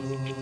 Lord.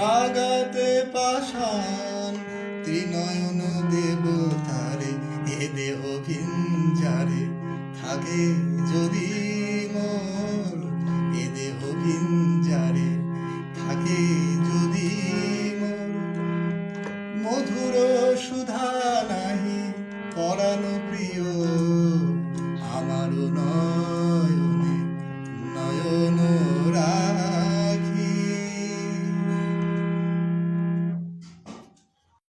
জাগাতে পাশান ত্রিনয়ন দেবতারে এ দেহ ভিঞ্জারে থাকে